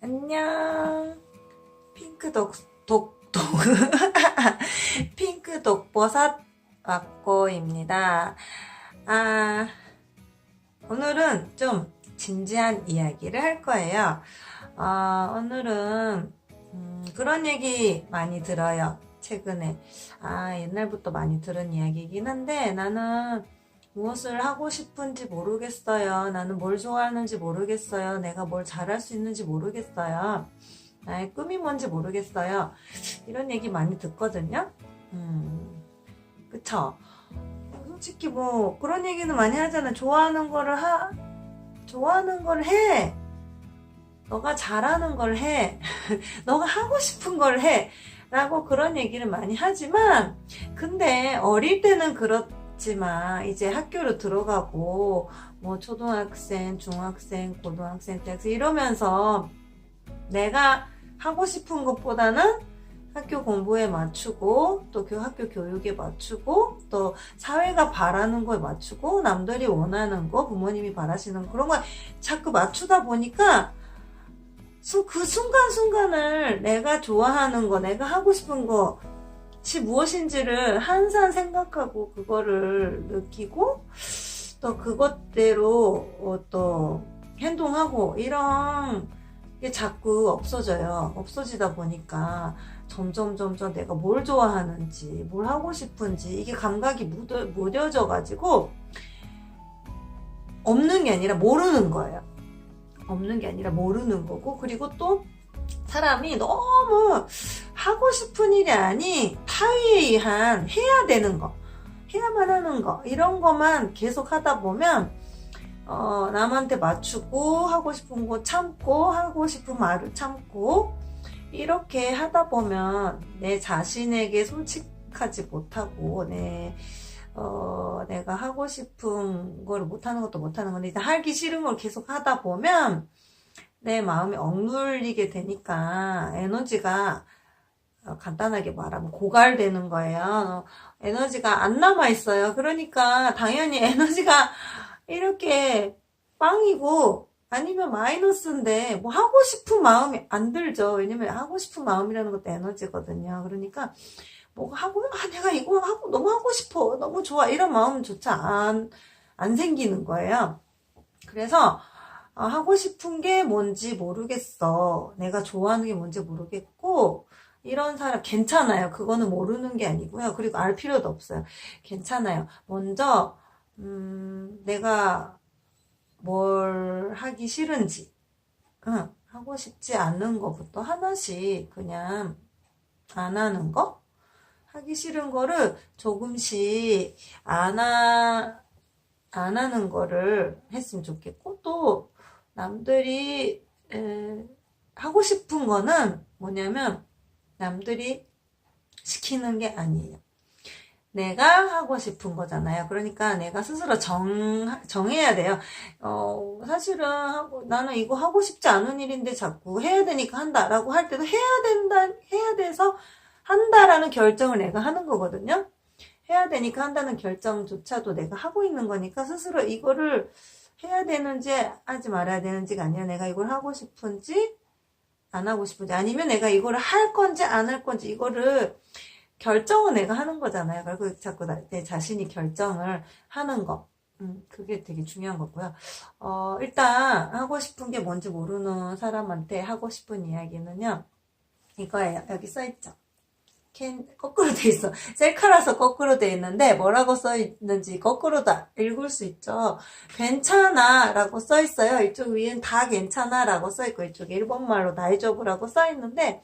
안녕. 핑크 독, 독, 독. 핑크 독버섯 왁고입니다. 아, 오늘은 좀 진지한 이야기를 할 거예요. 아, 오늘은, 음, 그런 얘기 많이 들어요. 최근에. 아, 옛날부터 많이 들은 이야기이긴 한데, 나는 무엇을 하고 싶은지 모르겠어요. 나는 뭘 좋아하는지 모르겠어요. 내가 뭘 잘할 수 있는지 모르겠어요. 나의 꿈이 뭔지 모르겠어요. 이런 얘기 많이 듣거든요. 음, 그쵸? 솔직히 뭐, 그런 얘기는 많이 하잖아. 좋아하는 거를 하, 좋아하는 걸 해. 너가 잘하는 걸 해. 너가 하고 싶은 걸 해. 라고 그런 얘기를 많이 하지만, 근데 어릴 때는 그렇 지만, 이제 학교로 들어가고, 뭐, 초등학생, 중학생, 고등학생, 대학생 이러면서 내가 하고 싶은 것보다는 학교 공부에 맞추고, 또그 학교 교육에 맞추고, 또 사회가 바라는 거에 맞추고, 남들이 원하는 거, 부모님이 바라시는 거, 그런 거에 자꾸 맞추다 보니까, 수- 그 순간순간을 내가 좋아하는 거, 내가 하고 싶은 것이 무엇인지를 항상 생각하고 그거를 느끼고 또 그것대로 어, 또 행동하고 이런 게 자꾸 없어져요. 없어지다 보니까 점점 점점 내가 뭘 좋아하는지 뭘 하고 싶은지 이게 감각이 무뎌, 무뎌져 가지고 없는 게 아니라 모르는 거예요. 없는 게 아니라 모르는 거고 그리고 또 사람이 너무 하고 싶은 일이 아닌 타의에 의한 해야 되는 거 해야만 하는 거 이런 거만 계속 하다 보면 어, 남한테 맞추고 하고 싶은 거 참고 하고 싶은 말을 참고 이렇게 하다 보면 내 자신에게 솔직하지 못하고 내 어, 내가 하고 싶은 걸 못하는 것도 못하는 건데, 이제 하기 싫은 걸 계속 하다 보면, 내 마음이 억눌리게 되니까, 에너지가, 어, 간단하게 말하면 고갈되는 거예요. 에너지가 안 남아 있어요. 그러니까, 당연히 에너지가 이렇게 빵이고, 아니면 마이너스인데, 뭐 하고 싶은 마음이 안 들죠. 왜냐면 하고 싶은 마음이라는 것도 에너지거든요. 그러니까, 뭐 하고 아 내가 이거 하고 너무 하고 싶어 너무 좋아 이런 마음조차 안, 안 생기는 거예요 그래서 아, 하고 싶은 게 뭔지 모르겠어 내가 좋아하는 게 뭔지 모르겠고 이런 사람 괜찮아요. 그거는 모르는 게 아니고요. 그리고 알 필요도 없어요. 괜찮아요. 먼저 음, 내가 뭘 하기 싫은지 응, 하고 싶지 않는 것부터 하나씩 그냥 안 하는 거? 하기 싫은 거를 조금씩 안, 하, 안 하는 거를 했으면 좋겠고, 또, 남들이, 에, 하고 싶은 거는 뭐냐면, 남들이 시키는 게 아니에요. 내가 하고 싶은 거잖아요. 그러니까 내가 스스로 정, 정해야 돼요. 어, 사실은 하고, 나는 이거 하고 싶지 않은 일인데 자꾸 해야 되니까 한다라고 할 때도 해야 된다, 해야 돼서 한다라는 결정을 내가 하는 거거든요. 해야 되니까 한다는 결정조차도 내가 하고 있는 거니까 스스로 이거를 해야 되는지 하지 말아야 되는지가 아니라 내가 이걸 하고 싶은지 안 하고 싶은지 아니면 내가 이거를 할 건지 안 할 건지 이거를 결정은 내가 하는 거잖아요. 그리고 자꾸 나- 내 자신이 결정을 하는 거. 음, 그게 되게 중요한 거고요. 어, 일단 하고 싶은 게 뭔지 모르는 사람한테 하고 싶은 이야기는요. 이거예요. 여기 써 있죠. 캔 거꾸로 돼 있어. 셀카라서 거꾸로 돼 있는데 뭐라고 써 있는지 거꾸로도 읽을 수 있죠. 괜찮아 라고 써 있어요. 이쪽 위엔 다 괜찮아 라고 써 있고 이쪽에 일본말로 다이조부라고 써 있는데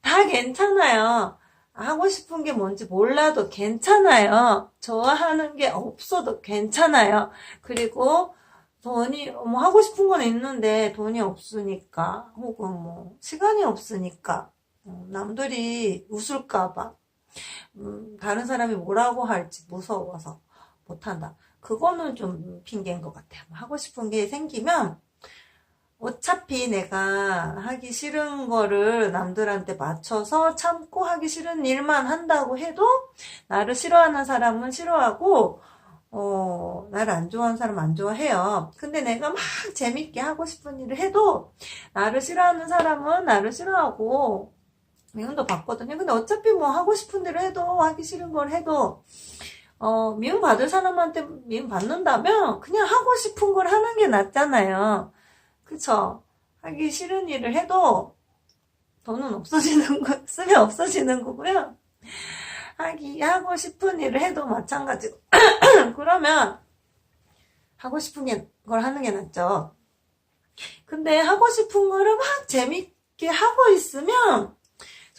다 괜찮아요. 하고 싶은 게 뭔지 몰라도 괜찮아요. 좋아하는 게 없어도 괜찮아요. 그리고 돈이 뭐 하고 싶은 건 있는데 돈이 없으니까 혹은 뭐 시간이 없으니까 어, 남들이 웃을까봐, 음, 다른 사람이 뭐라고 할지 무서워서 못한다. 그거는 좀 핑계인 것 같아요. 하고 싶은 게 생기면, 어차피 내가 하기 싫은 거를 남들한테 맞춰서 참고 하기 싫은 일만 한다고 해도, 나를 싫어하는 사람은 싫어하고, 어, 나를 안 좋아하는 사람 안 좋아해요. 근데 내가 막 재밌게 하고 싶은 일을 해도, 나를 싫어하는 사람은 나를 싫어하고, 미움도 받거든요. 근데 어차피 뭐 하고 싶은 대로 해도, 하기 싫은 걸 해도, 어, 미움 받을 사람한테 미움 받는다면, 그냥 하고 싶은 걸 하는 게 낫잖아요. 그쵸? 하기 싫은 일을 해도, 돈은 없어지는 거, 쓰면 없어지는 거고요. 하기, 하고 싶은 일을 해도 마찬가지고. 그러면, 하고 싶은 게, 걸 하는 게 낫죠. 근데 하고 싶은 거를 막 재밌게 하고 있으면,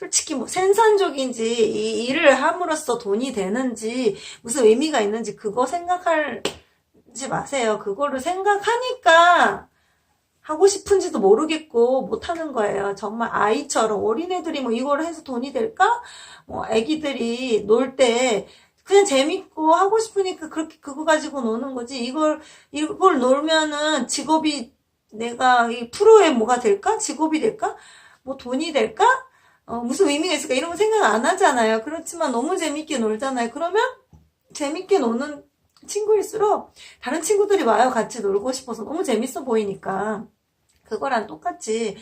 솔직히 뭐 생산적인지, 이 일을 함으로써 돈이 되는지, 무슨 의미가 있는지, 그거 생각하지 마세요. 그거를 생각하니까, 하고 싶은지도 모르겠고 못하는 거예요. 정말 아이처럼 어린애들이 뭐 이걸 해서 돈이 될까? 뭐 애기들이 놀 때 그냥 재밌고 하고 싶으니까 그렇게 그거 가지고 노는 거지. 이걸 이걸 놀면은 직업이 내가 이 프로의 뭐가 될까? 직업이 될까? 뭐 돈이 될까? 어, 무슨 의미가 있을까? 이런 거 생각 안 하잖아요. 그렇지만 너무 재밌게 놀잖아요. 그러면 재밌게 노는 친구일수록 다른 친구들이 와요. 같이 놀고 싶어서 너무 재밌어 보이니까. 그거랑 똑같이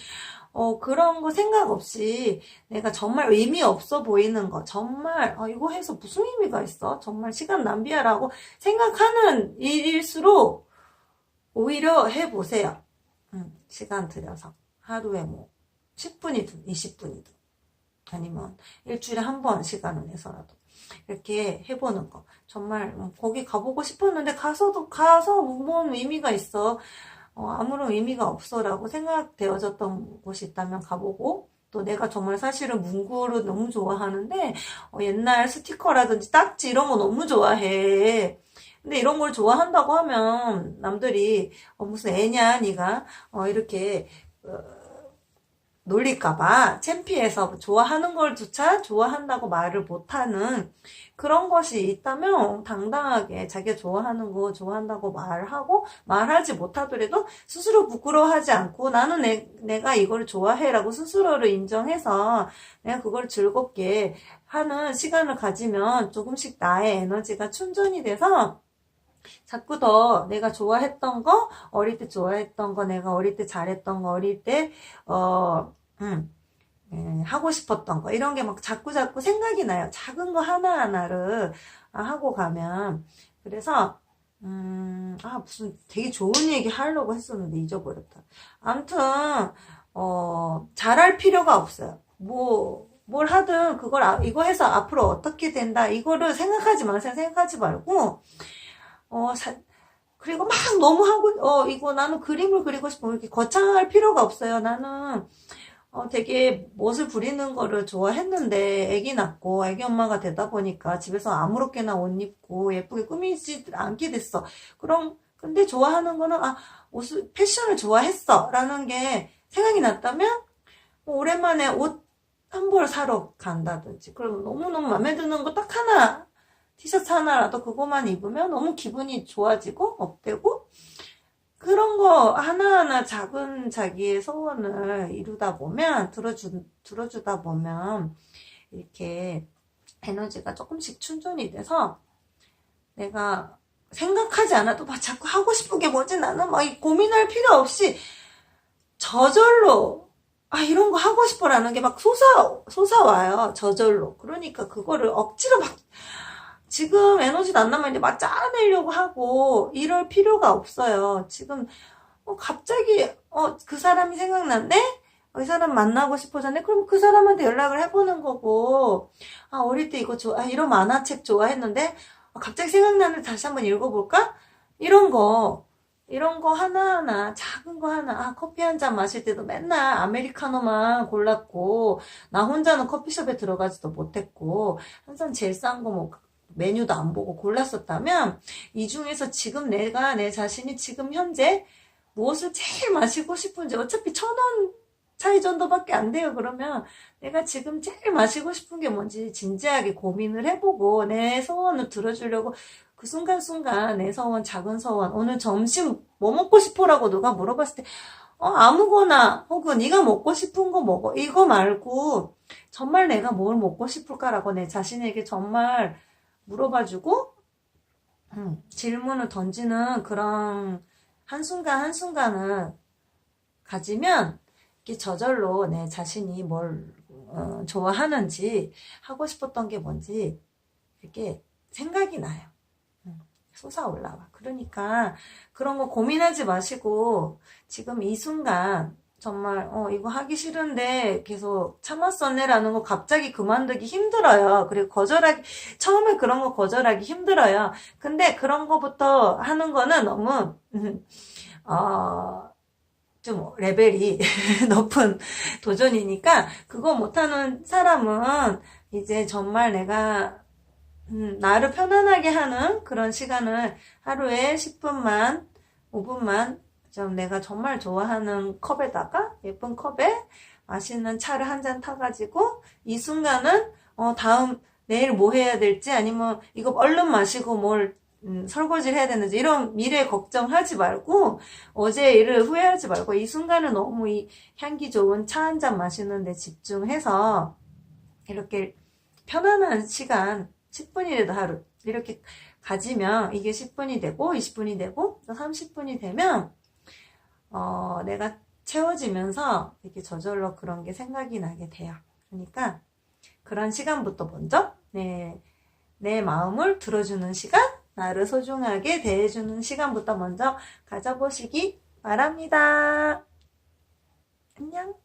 어, 그런 거 생각 없이 내가 정말 의미 없어 보이는 거, 정말, 어, 이거 해서 무슨 의미가 있어? 정말 시간 낭비야라고 생각하는 일일수록 오히려 해보세요. 음, 시간 들여서. 하루에 뭐, 10분이든 20분이든. 아니면 일주일에 한 번 시간을 내서라도. 이렇게 해보는 거. 정말, 음, 거기 가보고 싶었는데, 가서도, 가서 뭔 의미가 있어. 어, 아무런 의미가 없어라고 생각되어졌던 곳이 있다면 가보고 또 내가 정말 사실은 문구를 너무 좋아하는데 어, 옛날 스티커라든지 딱지 이런 거 너무 좋아해. 근데 이런 걸 좋아한다고 하면 남들이 어, 무슨 애냐 니가 어, 이렇게 어, 놀릴까봐 창피해서 좋아하는 걸 조차 좋아한다고 말을 못하는 그런 것이 있다면 당당하게 자기가 좋아하는 거 좋아한다고 말하고 말하지 못하더라도 스스로 부끄러워하지 않고 나는 내, 내가 이걸 좋아해라고 스스로를 인정해서 내가 그걸 즐겁게 하는 시간을 가지면 조금씩 나의 에너지가 충전이 돼서 자꾸 더 내가 좋아했던 거, 어릴 때 좋아했던 거, 내가 어릴 때 잘했던 거, 어릴 때, 어, 음, 예, 하고 싶었던 거, 이런 게 막 자꾸 자꾸 생각이 나요. 작은 거 하나하나를 아, 하고 가면. 그래서, 음, 아, 무슨 되게 좋은 얘기 하려고 했었는데 잊어버렸다. 아무튼, 어, 잘할 필요가 없어요. 뭐, 뭘 하든 그걸, 아, 이거 해서 앞으로 어떻게 된다. 이거를 생각하지 마세요. 생각하지 말고, 어, 사, 그리고 막 너무 하고, 어, 이거 나는 그림을 그리고 싶어. 이렇게 거창할 필요가 없어요. 나는, 어, 되게 멋을 부리는 거를 좋아했는데, 애기 낳고, 애기 엄마가 되다 보니까 집에서 아무렇게나 옷 입고 예쁘게 꾸미지 않게 됐어. 그럼, 근데 좋아하는 거는, 아, 옷을, 패션을 좋아했어. 라는 게 생각이 났다면, 뭐 오랜만에 옷 한 벌 사러 간다든지, 그러면 너무너무 마음에 드는 거 딱 하나 티셔츠 하나라도 그거만 입으면 너무 기분이 좋아지고 업되고 그런 거 하나하나 작은 자기의 소원을 이루다 보면 들어주 들어주다 보면 이렇게 에너지가 조금씩 충전이 돼서 내가 생각하지 않아도 막 자꾸 하고 싶은 게 뭐지 나는 막 고민할 필요 없이 저절로 아 이런 거 하고 싶어라는 게 막 솟아 솟아와요 저절로. 그러니까 그거를 억지로 막 지금 에너지도 안 남아있는데 막 짜내려고 하고 이럴 필요가 없어요. 지금 어, 갑자기 어, 그 사람이 생각났네? 어, 이 사람 만나고 싶어졌네? 그럼 그 사람한테 연락을 해보는 거고 아 어릴 때 이거 좋아 아, 이런 만화책 좋아했는데 아, 갑자기 생각나는데 다시 한번 읽어볼까? 이런 거 이런 거 하나하나 작은 거 하나 아 커피 한 잔 마실 때도 맨날 아메리카노만 골랐고 나 혼자는 커피숍에 들어가지도 못했고 항상 제일 싼거뭐 메뉴도 안 보고 골랐었다면 이 중에서 지금 내가 내 자신이 지금 현재 무엇을 제일 마시고 싶은지 어차피 천 원 차이 정도밖에 안 돼요. 그러면 내가 지금 제일 마시고 싶은 게 뭔지 진지하게 고민을 해보고 내 소원을 들어주려고 그 순간순간 내 소원, 작은 소원, 오늘 점심 뭐 먹고 싶어라고 누가 물어봤을 때 어, 아무거나 혹은 네가 먹고 싶은 거 먹어. 이거 말고 정말 내가 뭘 먹고 싶을까라고 내 자신에게 정말 물어봐주고 음, 질문을 던지는 그런 한순간 한순간을 가지면 이게 저절로 내 자신이 뭘 어, 좋아하는지 하고 싶었던 게 뭔지 이렇게 생각이 나요. 음, 솟아올라와. 그러니까 그런 거 고민하지 마시고 지금 이 순간 정말 어 이거 하기 싫은데 계속 참았었네라는 거 갑자기 그만두기 힘들어요. 그리고 거절하기 처음에 그런 거 거절하기 힘들어요. 근데 그런 거부터 하는 거는 너무 음, 어, 좀 레벨이 높은 도전이니까 그거 못하는 사람은 이제 정말 내가 음, 나를 편안하게 하는 그런 시간을 하루에 10분만, 5분만 좀 내가 정말 좋아하는 컵에다가 예쁜 컵에 맛있는 차를 한 잔 타가지고 이 순간은 어, 다음 내일 뭐 해야 될지 아니면 이거 얼른 마시고 뭘 음, 설거지를 해야 되는지 이런 미래 걱정하지 말고 어제 일을 후회하지 말고 이 순간은 너무 이 향기 좋은 차 한 잔 마시는 데 집중해서 이렇게 편안한 시간 10분이라도 하루 이렇게 가지면 이게 10분이 되고 20분이 되고 또 30분이 되면 어, 내가 채워지면서 이렇게 저절로 그런 게 생각이 나게 돼요. 그러니까 그런 시간부터 먼저 내, 내 마음을 들어주는 시간, 나를 소중하게 대해주는 시간부터 먼저 가져보시기 바랍니다. 안녕.